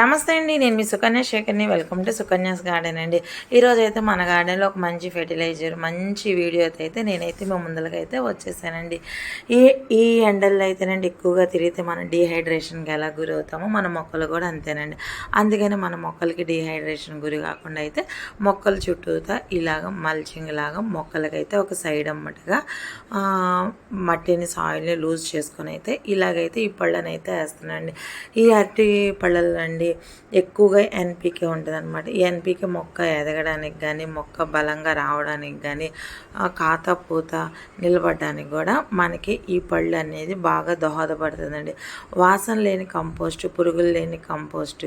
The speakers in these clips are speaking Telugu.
నమస్తే అండి నేను మీ సుకన్య శేఖర్ని. వెల్కమ్ టు సుకన్యాస్ గార్డెన్ అండి. ఈరోజు అయితే మన గార్డెన్లో ఒక మంచి ఫెర్టిలైజర్ మంచి వీడియోతో అయితే నేనైతే మీ ముందరగా అయితే వచ్చేసానండి. ఈ ఈ ఎండల్లో అయితేనండి ఎక్కువగా తిరిగితే మనం డీహైడ్రేషన్కి ఎలా గురి అవుతామో మన మొక్కలు కూడా అంతేనండి. అందుకని మన మొక్కలకి డీహైడ్రేషన్ గురి కాకుండా అయితే మొక్కల చుట్టూతా ఇలాగ మల్చింగ్ లాగా మొక్కలకైతే ఒక సైడ్ అమ్మటగా మట్టిని సాయిల్ని లూజ్ చేసుకొని అయితే ఇలాగైతే ఈ పళ్ళనైతే అయితే ఈ అరటి పళ్ళలో అండి ఎక్కువగా ఎన్పికే ఉంటుంది అనమాట ఈ ఎన్పికే మొక్క ఎదగడానికి కానీ మొక్క బలంగా రావడానికి కానీ కాత పూత నిలబడడానికి కూడా మనకి ఈ పళ్ళు అనేది బాగా దోహదపడుతుందండి. వాసన లేని కంపోస్ట్ పురుగులు లేని కంపోస్ట్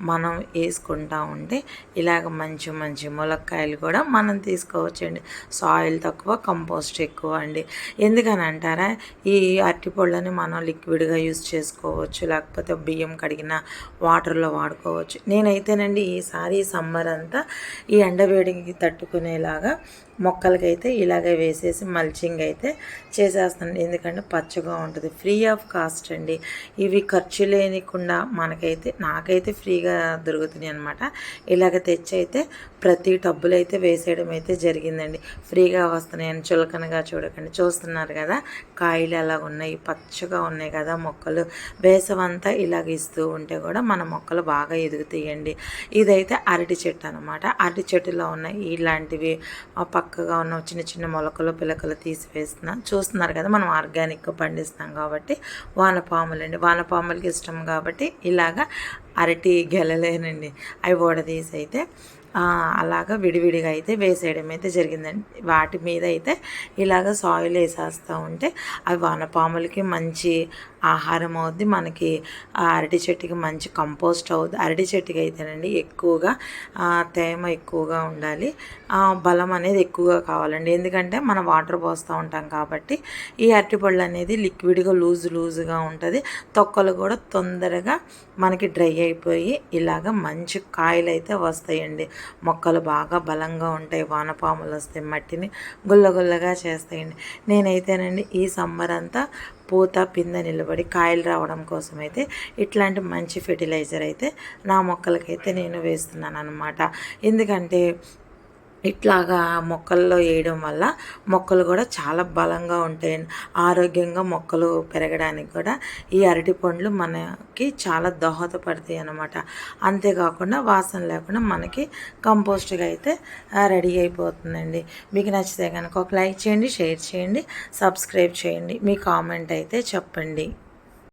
మనం వేసుకుంటా ఉంటే ఇలాగ మంచి మంచి ములక్కాయలు కూడా మనం తీసుకోవచ్చండి. సాయిల్ తక్కువ కంపోస్ట్ ఎక్కువ అండి. ఎందుకని అంటారా ఈ అరటిపళ్ళని మనం లిక్విడ్గా యూజ్ చేసుకోవచ్చు. లేకపోతే బియ్యం కడిగిన వాటర్ వాటర్లో వాడుకోవచ్చు. నేనైతేనండి ఈసారి సమ్మర్ అంతా ఈ ఎండవేడికి తట్టుకునేలాగా మొక్కలకైతే ఇలాగే వేసేసి మల్చింగ్ అయితే చేసేస్తాను ఎందుకంటే పచ్చగా ఉంటుంది. ఫ్రీ ఆఫ్ కాస్ట్ అండి. ఇవి ఖర్చు లేనికుండా మనకైతే నాకైతే ఫ్రీగా దొరుకుతున్నాయి అనమాట ఇలాగ తెచ్చి అయితే ప్రతి టబ్బులు అయితే వేసేయడం అయితే జరిగిందండి. ఫ్రీగా వస్తున్నాయని చులకనగా చూడకండి. చూస్తున్నారు కదా కాయలు ఎలా ఉన్నాయి? పచ్చగా ఉన్నాయి కదా మొక్కలు. వేసవంతా ఇలాగ ఇస్తూ ఉంటే కూడా మన మొక్క మొక్కలు బాగా ఎదుగుతాయండి ఇదైతే అరటి చెట్టు అనమాట అరటి చెట్టులో ఉన్న ఇలాంటివి పక్కగా ఉన్న చిన్న చిన్న మొలకలు పిలకలు తీసివేస్తున్నా చూస్తున్నారు కదా మనం ఆర్గానిక్గా పండిస్తాం కాబట్టి వానపాములండి. వానపాములకి ఇష్టం కాబట్టి ఇలాగా అరటి గెలలేనండి. అవి ఓడదీసి అయితే అలాగా విడివిడిగా అయితే వేసేయడం అయితే జరిగిందండి. వాటి మీద అయితే ఇలాగ సాయిల్ వేసేస్తూ ఉంటే అవి వానపాములకి మంచి ఆహారం అవుద్ది మనకి ఆ అరటి చెట్టుకి మంచి కంపోస్ట్ అవుద్ది. అరటి చెట్టుకి అయితేనండి ఎక్కువగా తేమ ఎక్కువగా ఉండాలి. ఆ, బలం అనేది ఎక్కువగా కావాలండి. ఎందుకంటే మనం వాటర్ పోస్తూ ఉంటాం కాబట్టి ఈ అరటిపళ్ళు అనేది లిక్విడ్గా లూజ్ లూజ్గా ఉంటుంది. తొక్కలు కూడా తొందరగా మనకి డ్రై అయిపోయి ఇలాగ మంచి కాయలు అయితే వస్తాయండి. మొక్కలు బాగా బలంగా ఉంటాయి వానపాములు వస్తే మట్టిని గుల్లగుల్లగా చేస్తాయండి. నేనైతేనండి ఈ సమ్మర్ అంతా పూత పింద నిలబడి కాయలు రావడం కోసం అయితే ఇట్లాంటి మంచి ఫెర్టిలైజర్ అయితే నా మొక్కలకైతే నేను వేస్తున్నాను అనమాట ఎందుకంటే ఇట్లాగా మొక్కల్లో వేయడం వల్ల మొక్కలు కూడా చాలా బలంగా ఉంటాయి. ఆరోగ్యంగా మొక్కలు పెరగడానికి కూడా ఈ అరటి పండ్లు మనకి చాలా దోహదపడతాయి అన్నమాట. అంతేకాకుండా వాసన లేకుండా మనకి కంపోస్ట్గా అయితే రెడీ అయిపోతుందండి. మీకు నచ్చితే కనుక ఒక లైక్ చేయండి షేర్ చేయండి సబ్స్క్రైబ్ చేయండి. మీ కామెంట్ అయితే చెప్పండి.